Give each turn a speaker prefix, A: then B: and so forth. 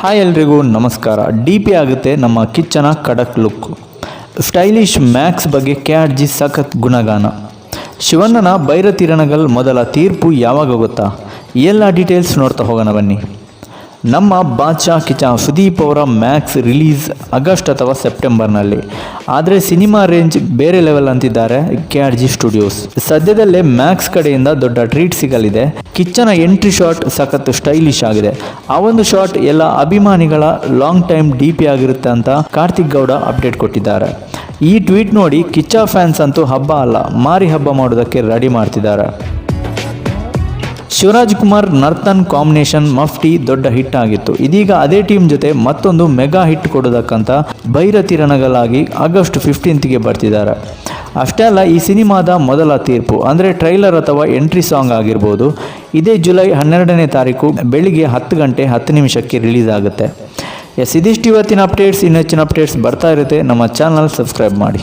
A: Hi ಎಲ್ರಿಗೂ, ನಮಸ್ಕಾರ. D P ಆಗುತ್ತೆ ನಮ್ಮ ಕಿಚ್ಚನ ಕಡಕ್ ಲುಕ್ ಸ್ಟೈಲಿಶ್ ಮ್ಯಾಕ್ಸ್ ಬಗ್ಗೆ ಕೆ ಆರ್ ಜಿ ಸಖತ್ ಗುಣಗಾನ. ಶಿವಣ್ಣನ ಬೈರತಿರಣಗಲ್ ಮೊದಲ ತೀರ್ಪು ಯಾವಾಗ ಗೊತ್ತಾ? ಎಲ್ಲ ಡೀಟೇಲ್ಸ್ ನೋಡ್ತಾ ಹೋಗೋಣ ಬನ್ನಿ. ನಮ್ಮ ಬಾದ್ಶಾ ಕಿಚ್ಚ ಸುದೀಪ್ ಅವರ ಮ್ಯಾಕ್ಸ್ ರಿಲೀಸ್ ಆಗಸ್ಟ್ ಅಥವಾ ಸೆಪ್ಟೆಂಬರ್ನಲ್ಲಿ. ಆದರೆ ಸಿನಿಮಾ ರೇಂಜ್ ಬೇರೆ ಲೆವೆಲ್ ಅಂತಿದ್ದಾರೆ ಕೆ ಆರ್ ಜಿ ಸ್ಟುಡಿಯೋಸ್ ಸದ್ಯದಲ್ಲೇ ಮ್ಯಾಕ್ಸ್ ಕಡೆಯಿಂದ ದೊಡ್ಡ ಟ್ರೀಟ್ ಸಿಗಲಿದೆ. ಕಿಚ್ಚನ ಎಂಟ್ರಿ ಶಾಟ್ ಸಖತ್ತು ಸ್ಟೈಲಿಶ್ ಆಗಿದೆ. ಆ ಒಂದು ಶಾಟ್ ಎಲ್ಲ ಅಭಿಮಾನಿಗಳ ಲಾಂಗ್ ಟೈಮ್ ಡಿ ಪಿ ಆಗಿರುತ್ತೆ ಅಂತ ಕಾರ್ತಿಕ್ ಗೌಡ ಅಪ್ಡೇಟ್ ಕೊಟ್ಟಿದ್ದಾರೆ. ಈ ಟ್ವೀಟ್ ನೋಡಿ ಕಿಚ್ಚ ಫ್ಯಾನ್ಸ್ ಅಂತೂ ಹಬ್ಬ ಅಲ್ಲ, ಮಾರಿ ಹಬ್ಬ ಮಾಡೋದಕ್ಕೆ ರೆಡಿ ಮಾಡ್ತಿದ್ದಾರೆ. ಶಿವರಾಜ್ ಕುಮಾರ್ ನರ್ತನ್ ಕಾಂಬಿನೇಷನ್ ಮಫ್ಟಿ ದೊಡ್ಡ ಹಿಟ್ ಆಗಿತ್ತು. ಇದೀಗ ಅದೇ ಟೀಮ್ ಜೊತೆ ಮತ್ತೊಂದು ಮೆಗಾ ಹಿಟ್ ಕೊಡೋದಕ್ಕಂತ ಭೈರತಿ ರಣಗಳಾಗಿ ಆಗಸ್ಟ್ ಫಿಫ್ಟೀನ್ತ್ಗೆ ಬರ್ತಿದ್ದಾರೆ. ಅಷ್ಟೇ ಅಲ್ಲ, ಈ ಸಿನಿಮಾದ ಮೊದಲ ತೀರ್ಪು, ಅಂದರೆ ಟ್ರೈಲರ್ ಅಥವಾ ಎಂಟ್ರಿ ಸಾಂಗ್ ಆಗಿರ್ಬೋದು, ಇದೇ ಜುಲೈ ಹನ್ನೆರಡನೇ ತಾರೀಕು ಬೆಳಿಗ್ಗೆ ಹತ್ತು ಗಂಟೆ ಹತ್ತು ನಿಮಿಷಕ್ಕೆ ರಿಲೀಸ್ ಆಗುತ್ತೆ. ಎಸ್, ಇದಿಷ್ಟು ಇವತ್ತಿನ ಅಪ್ಡೇಟ್ಸ್. ಇನ್ನು ಹೆಚ್ಚಿನ ಅಪ್ಡೇಟ್ಸ್ ಬರ್ತಾ ಇರುತ್ತೆ. ನಮ್ಮ ಚಾನಲ್ ಸಬ್ಸ್ಕ್ರೈಬ್ ಮಾಡಿ.